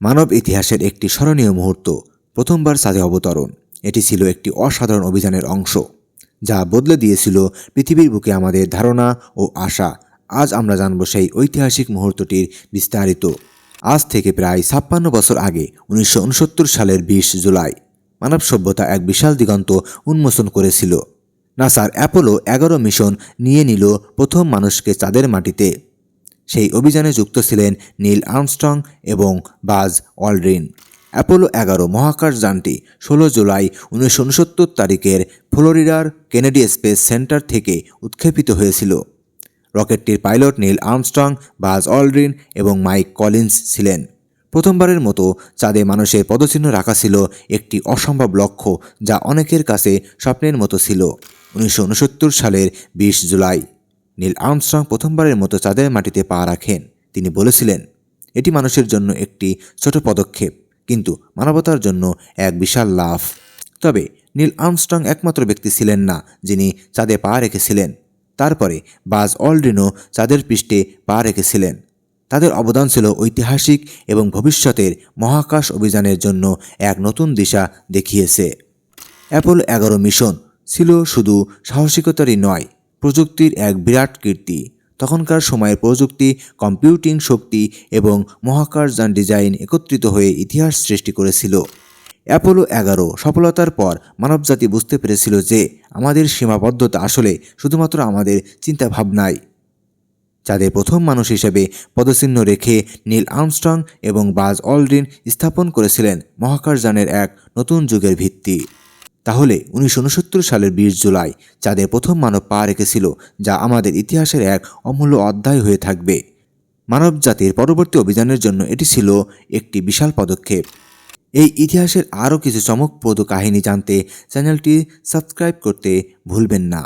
মানব ইতিহাসের একটি স্মরণীয় মুহূর্ত, প্রথমবার চাঁদে অবতরণ। এটি ছিল একটি অসাধারণ অভিযানের অংশ, যা বদলে দিয়েছিল পৃথিবীর বুকে আমাদের ধারণা ও আশা। আজ আমরা জানব সেই ঐতিহাসিক মুহূর্তটির বিস্তারিত। আজ থেকে প্রায় ছাপ্পান্ন বছর আগে, উনিশশো উনসত্তর সালের বিশ জুলাই, মানব সভ্যতা এক বিশাল দিগন্ত উন্মোচন করেছিল। নাসার অ্যাপোলো এগারো মিশন নিয়ে নিল প্রথম মানুষকে চাঁদের মাটিতে। সেই অভিযানে যুক্ত ছিলেন নীল আর্মস্ট্রং এবং বাজ অলড্রিন অ্যাপোলো এগারো মহাকাশ যানটি ষোলো জুলাই উনিশশো উনসত্তর তারিখের ফ্লোরিডার কেনেডি স্পেস সেন্টার থেকে উৎক্ষেপিত হয়েছিল। রকেটটির pilot Neil Armstrong, Buzz Aldrin এবং মাইক কলিন্স ছিলেন। প্রথমবারের মতো চাঁদে মানুষের পদচিহ্ন রাখা ছিল একটি অসম্ভব লক্ষ্য যা অনেকের কাছে স্বপ্নের মতো ছিল। উনিশশো উনসত্তর সালের বিশ জুলাই। নীল আর্মস্ট্রং প্রথমবারের মতো চাঁদের মাটিতে পা রাখেন। তিনি বলেছিলেন, এটি মানুষের জন্য একটি ছোট পদক্ষেপ, কিন্তু মানবতার জন্য এক বিশাল লাভ। তবে নীল আর্মস্ট্রং একমাত্র ব্যক্তি ছিলেন না, যিনি চাঁদে পা রেখেছিলেন। তারপরে বাজ অলড্রিনও চাঁদের পৃষ্ঠে পা রেখেছিলেন। তাদের অবদান ছিল ঐতিহাসিক এবং ভবিষ্যতের মহাকাশ অভিযানের জন্য এক নতুন দিশা দেখিয়েছে। অ্যাপল এগারো মিশন ছিল শুধু সাহসিকতারই নয় প্রযুক্তির এক বিরাট কীর্তি। তখনকার সময়ের প্রযুক্তি, কম্পিউটিং শক্তি এবং মহাকাশযান ডিজাইন একত্রিত হয়ে ইতিহাস সৃষ্টি করেছিল। অ্যাপোলো এগারো সফলতার পর মানবজাতি বুঝতে পেরেছিল যে আমাদের সীমাবদ্ধতা আসলে শুধুমাত্র আমাদের চিন্তাভাবনায় যাদের প্রথম মানুষ হিসেবে পদচিহ্ন রেখে নীল আর্মস্ট্রং এবং বাজ অলড্রিন স্থাপন করেছিলেন মহাকাশযানের এক নতুন যুগের ভিত্তি। তাহলে উনিশশো উনসত্তর সালের বিশ জুলাই চাঁদের প্রথম মানব পা রেখেছিল, যা আমাদের ইতিহাসের এক অমূল্য অধ্যায় হয়ে থাকবে। মানব জাতির পরবর্তী অভিযানের জন্য এটি ছিল একটি বিশাল পদক্ষেপ। এই ইতিহাসের আরও কিছু চমকপ্রদ কাহিনী জানতে চ্যানেলটি সাবস্ক্রাইব করতে ভুলবেন না।